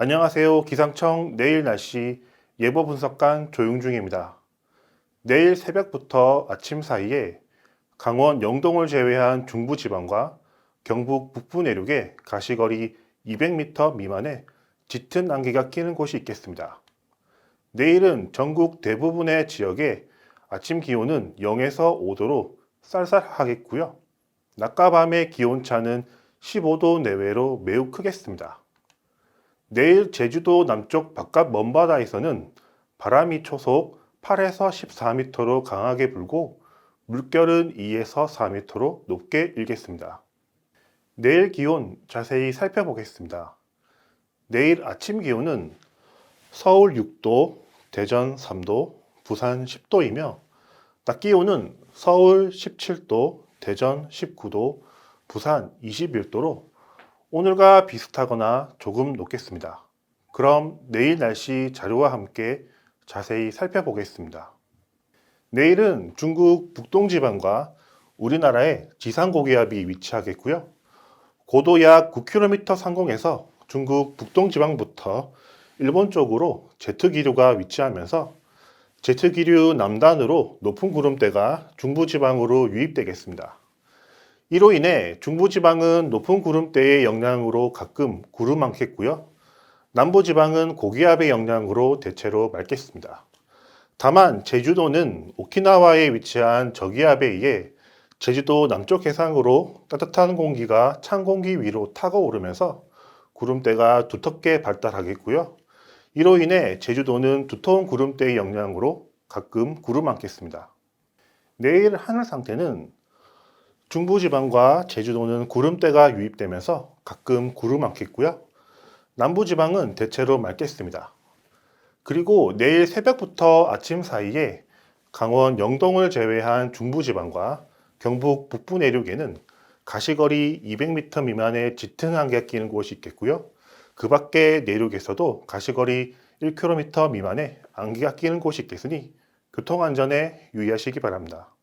안녕하세요. 기상청 내일 날씨 예보 분석관 조용중입니다. 내일 새벽부터 아침 사이에 강원 영동을 제외한 중부 지방과 경북 북부 내륙에 가시거리 200m 미만의 짙은 안개가 끼는 곳이 있겠습니다. 내일은 전국 대부분의 지역에 아침 기온은 0에서 5도로 쌀쌀하겠고요. 낮과 밤의 기온차는 15도 내외로 매우 크겠습니다. 내일 제주도 남쪽 바깥 먼바다에서는 바람이 초속 8에서 14m로 강하게 불고 물결은 2에서 4m로 높게 일겠습니다. 내일 기온 자세히 살펴보겠습니다. 내일 아침 기온은 서울 6도, 대전 3도, 부산 10도이며 낮 기온은 서울 17도, 대전 19도, 부산 21도로 오늘과 비슷하거나 조금 높겠습니다. 그럼 내일 날씨 자료와 함께 자세히 살펴보겠습니다. 내일은 중국 북동지방과 우리나라의 지상고기압이 위치하겠고요. 고도 약 9km 상공에서 중국 북동지방부터 일본 쪽으로 제트기류가 위치하면서 제트기류 남단으로 높은 구름대가 중부지방으로 유입되겠습니다. 이로 인해 중부지방은 높은 구름대의 영향으로 가끔 구름 많겠고요. 남부지방은 고기압의 영향으로 대체로 맑겠습니다. 다만 제주도는 오키나와에 위치한 저기압에 의해 제주도 남쪽 해상으로 따뜻한 공기가 찬 공기 위로 타고 오르면서 구름대가 두텁게 발달하겠고요. 이로 인해 제주도는 두터운 구름대의 영향으로 가끔 구름 많겠습니다. 내일 하늘 상태는 중부지방과 제주도는 구름대가 유입되면서 가끔 구름 많겠고요. 남부지방은 대체로 맑겠습니다. 그리고 내일 새벽부터 아침 사이에 강원 영동을 제외한 중부지방과 경북 북부 내륙에는 가시거리 200m 미만의 짙은 안개가 끼는 곳이 있겠고요. 그 밖에 내륙에서도 가시거리 1km 미만의 안개가 끼는 곳이 있겠으니 교통안전에 유의하시기 바랍니다.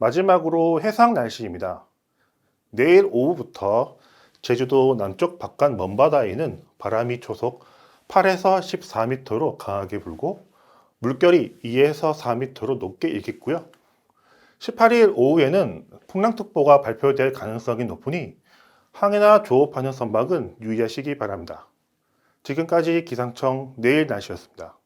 마지막으로 해상 날씨입니다. 내일 오후부터 제주도 남쪽 바깥 먼바다에는 바람이 초속 8에서 14m로 강하게 불고 물결이 2에서 4m로 높게 일겠고요. 18일 오후에는 풍랑특보가 발표될 가능성이 높으니 항해나 조업하는 선박은 유의하시기 바랍니다. 지금까지 기상청 내일 날씨였습니다.